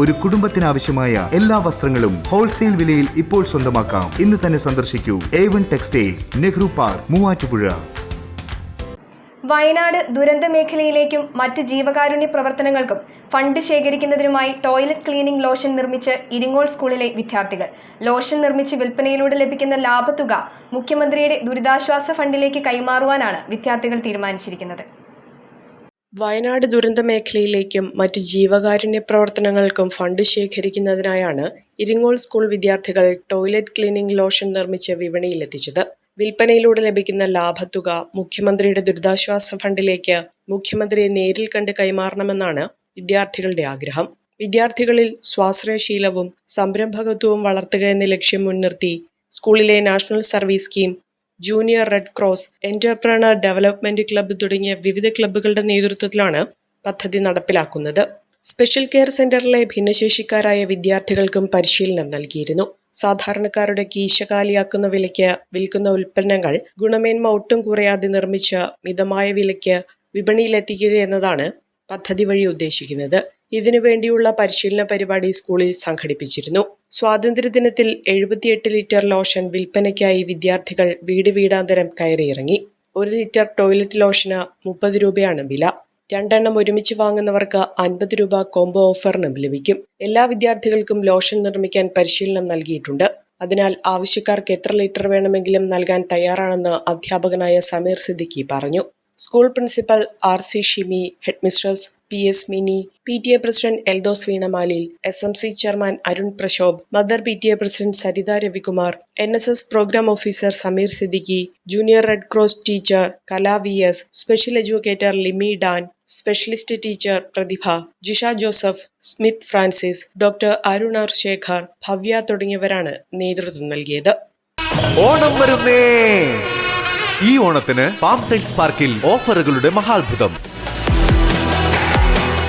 ഒരു കുടുംബത്തിനാവശ്യമായ എല്ലാ വസ്ത്രങ്ങളും ഹോൾസെയിൽ വിലയിൽ ഇപ്പോൾ സ്വന്തമാക്കാം. ഇന്ന് തന്നെ സന്ദർശിക്കൂ. A one textiles Nehru park Muvattupuzha. Wayanad ദുരന്ത മേഖലയിലേക്കും മറ്റ് ജീവകാരുണ്യ പ്രവർത്തനങ്ങൾക്കും ഫണ്ട് ശേഖരിക്കുന്നതിനുമായി ടോയ്ലറ്റ് ക്ലീനിംഗ് ലോഷൻ നിർമ്മിച്ച് ഇരിങ്ങോൾ സ്കൂളിലെ വിദ്യാർത്ഥികൾ. ലോഷൻ നിർമ്മിച്ച് വിൽപ്പനയിലൂടെ ലഭിക്കുന്ന ലാഭത്തുക മുഖ്യമന്ത്രിയുടെ ദുരിതാശ്വാസ ഫണ്ടിലേക്ക് കൈമാറുവാനാണ് വിദ്യാർത്ഥികൾ തീരുമാനിച്ചിരിക്കുന്നത്. വയനാട് ദുരന്ത മേഖലയിലേക്കും മറ്റ് ജീവകാരുണ്യ പ്രവർത്തനങ്ങൾക്കും ഫണ്ട് ശേഖരിക്കുന്നതിനായാണ് ഇരിങ്ങോൾ സ്കൂൾ വിദ്യാർത്ഥികൾ ടോയ്ലറ്റ് ക്ലീനിംഗ് ലോഷൻ നിർമ്മിച്ച് വിപണിയിലെത്തിച്ചത്. വിൽപ്പനയിലൂടെ ലഭിക്കുന്ന ലാഭത്തുക മുഖ്യമന്ത്രിയുടെ ദുരിതാശ്വാസ ഫണ്ടിലേക്ക് മുഖ്യമന്ത്രിയെ നേരിൽ കണ്ട് കൈമാറണമെന്നാണ് വിദ്യാർത്ഥികളുടെ ആഗ്രഹം. വിദ്യാർത്ഥികളിൽ സ്വാശ്രയശീലവും സംരംഭകത്വവും വളർത്തുക എന്ന ലക്ഷ്യം മുൻനിർത്തി സ്കൂളിലെ national service scheme junior red cross entrepreneur development club തുടങ്ങിയ വിവിധ ക്ലബ്ബുകളുടെ നേതൃത്വത്തിലാണ് പദ്ധതി നടപ്പിലാക്കുന്നത്. സ്പെഷ്യൽ കെയർ സെന്ററിലെ ഭിന്നശേഷിക്കാരായ വിദ്യാർത്ഥികൾക്കും പരിശീലനം നൽകിയിരുന്നു. സാധാരണക്കാരുടെ കീശകാലിയാക്കുന്ന വിലയ്ക്ക് വിൽക്കുന്ന ഉൽപ്പന്നങ്ങൾ ഗുണമേന്മ ഒട്ടും കുറയാതെ നിർമ്മിച്ച് മിതമായ വിലയ്ക്ക് വിപണിയിലെത്തിക്കുക എന്നതാണ് പദ്ധതി വഴി ഉദ്ദേശിക്കുന്നത്. ഇതിനുവേണ്ടിയുള്ള പരിശീലന പരിപാടി സ്കൂളിൽ സംഘടിപ്പിച്ചിരുന്നു. സ്വാതന്ത്ര്യദിനത്തിൽ എഴുപത്തിയെട്ട് ലിറ്റർ ലോഷൻ വിൽപ്പനയ്ക്കായി വിദ്യാർത്ഥികൾ വീട് വീടാന്തരം കയറിയിറങ്ങി. ഒരു ലിറ്റർ ടോയ്ലറ്റ് ലോഷന് മുപ്പത് രൂപയാണ് വില. രണ്ടെണ്ണം ഒരുമിച്ച് വാങ്ങുന്നവർക്ക് അൻപത് രൂപ കോംബോ ഓഫറിനും ലഭിക്കും. എല്ലാ വിദ്യാർത്ഥികൾക്കും ലോഷൻ നിർമ്മിക്കാൻ പരിശീലനം നൽകിയിട്ടുണ്ട്. അതിനാൽ ആവശ്യക്കാർക്ക് എത്ര ലിറ്റർ വേണമെങ്കിലും നൽകാൻ തയ്യാറാണെന്ന് അധ്യാപകനായ സമീർ സിദ്ദിഖി പറഞ്ഞു. School principal R C Shimi headmistress P S Mini P T A president Eldhose Veenamalil S M C chairman Arun Prashobh mother P T A president Saritha Ravikumar N S S programme officer Sameer Siddiqui junior red cross teacher Kala V S special educator Limi Dan specialist teacher Prathibha Jisha Joseph Smith Francis doctor Arun R Shekhar Bhavya തുടങ്ങിയവരാണ് നേതൃത്വം നൽകിയത്. ഓണം ഈ ഓണത്തിന് palm പാർക്കിൽ ഓഫറുകളുടെ മഹാത്ഭുതം.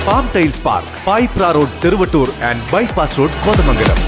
Palm tiles park Paipra road Cheruvattoor and bypass road Kothamangalam